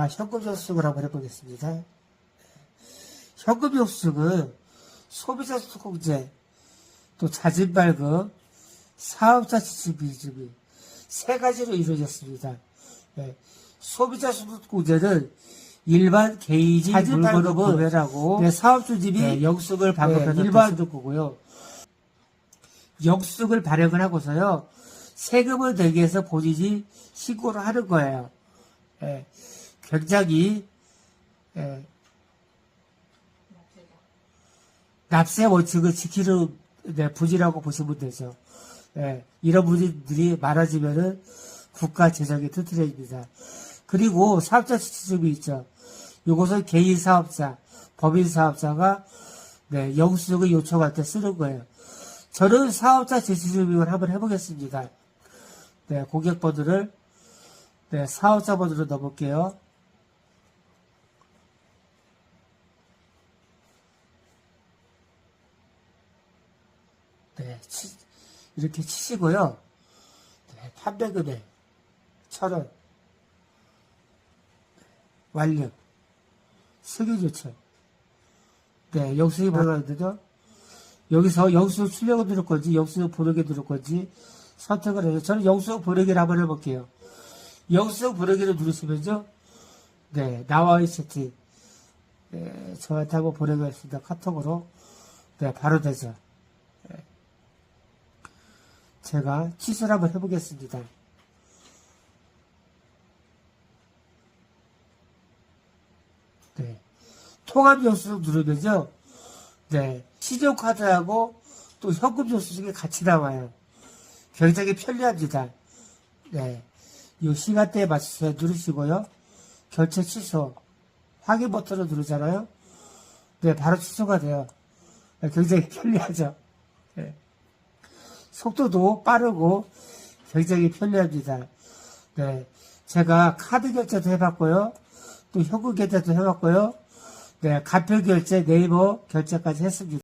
제가 현금 접속을 한번 해보겠습니다. 현금 접속은 소비자 소득공제, 또 자진 발급, 사업자 지출 비즈비 세 가지로 이루어졌습니다. 예, 소비자 소득공제는 일반 개인이 자진 물건을 발급은 구매를 하고 네, 사업주집이 네, 영수증을 발급해서 네, 일반 소득고요. 영수증을 발행을 하고서요. 세금을 내기 위해서 본인이 신고를 하는 거예요. 예, 굉장히 예, 납세 원칙을 지키는 네, 부지라고 보시면 되죠. 예, 이런 분들이 많아지면은 국가 재정이 튼튼해집니다. 그리고 사업자 지출금이 있죠. 이것은 개인 사업자, 법인 사업자가 네, 영수증을 요청할 때 쓰는 거예요. 저는 사업자 지출금을 한번 해보겠습니다. 네, 고객번호를 네, 사업자 번호로 넣어볼게요. 치- 이렇게 치시고요. 네, 판매금액 천원 완료 승인 요청 네, 영수증이 들어가는데요. 여기서 영수증 출력을 누를 건지 영수증 보내기 누를 건지 선택을 해서 저는 영수증 보내기를 한번 해볼게요. 영수증 보내기를 누르시면요. 네, 나와의 채팅 네, 저한테 한번 보내겠습니다. 카톡으로 네, 바로 되죠. 제가 취소를 한번 해보겠습니다. 네. 통합 영수증 누르면요. 네. 신용카드하고 또 현금 영수증이 같이 나와요. 굉장히 편리합니다. 네. 이 시간대에 맞춰서 누르시고요. 결제 취소. 확인 버튼을 누르잖아요. 네. 바로 취소가 돼요. 네, 굉장히 편리하죠. 네. 속도도 빠르고 굉장히 편리합니다. 네. 제가 카드 결제도 해봤고요. 또 현금 결제도 해봤고요. 네. 간편 결제, 네이버 결제까지 했습니다.